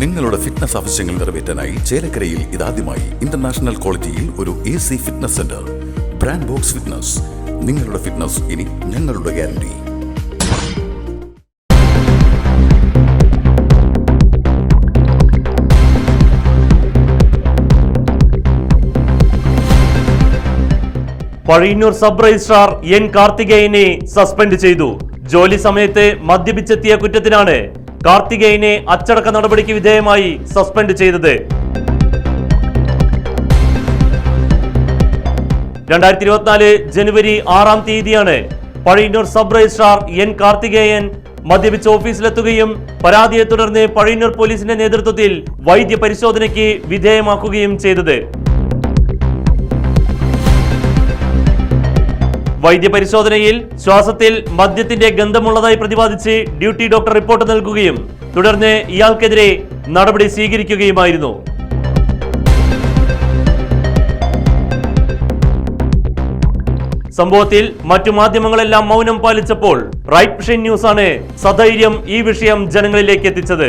നിങ്ങളുടെ ഫിറ്റ്നസ് ആവശ്യങ്ങൾ നിറവേറ്റാനായി ചേലക്കരയിൽ ഇതാദ്യമായി ഇന്റർനാഷണൽ ക്വാളിറ്റിയിൽ ഒരു A C fitness centre brand box fitness നിങ്ങളുടെ ഫിറ്റ്നസ് ഇനി ഞങ്ങളുടെ guarantee Pazhayannur sub registrar N കാർത്തികേയനെ suspend ചെയ്തു. ജോലി സമയത്ത് മദ്യപിച്ചെത്തിയ കുറ്റത്തിനാണ് കാർത്തികേയനെ അച്ചടക്ക നടപടിക്ക് വിധേയമായി സസ്പെൻഡ് ചെയ്തത്. രണ്ടായിരത്തി ഇരുപത്തിനാല് ജനുവരി ആറാം തീയതിയാണ് Pazhayannur sub registrar N Karthikeyan മദ്യപിച്ച് ഓഫീസിലെത്തുകയും പരാതിയെ തുടർന്ന് പഴയന്നൂർ പോലീസിന്റെ നേതൃത്വത്തിൽ വൈദ്യ പരിശോധനയ്ക്ക് വിധേയമാക്കുകയും ചെയ്തത്. വൈദ്യപരിശോധനയിൽ ശ്വാസത്തിൽ മദ്യത്തിന്റെ ഗന്ധമുള്ളതായി പ്രതിപാദിച്ച് ഡ്യൂട്ടി ഡോക്ടർ റിപ്പോർട്ട് നൽകുകയും തുടർന്ന് ഇയാൾക്കെതിരെ നടപടി സ്വീകരിക്കുകയുമായിരുന്നു. സംഭവത്തിൽ മറ്റു മാധ്യമങ്ങളെല്ലാം മൗനം പാലിച്ചപ്പോൾ റൈറ്റ് വിഷൻ ന്യൂസ് ആണ് സധൈര്യം ഈ വിഷയം ജനങ്ങളിലേക്ക് എത്തിച്ചത്.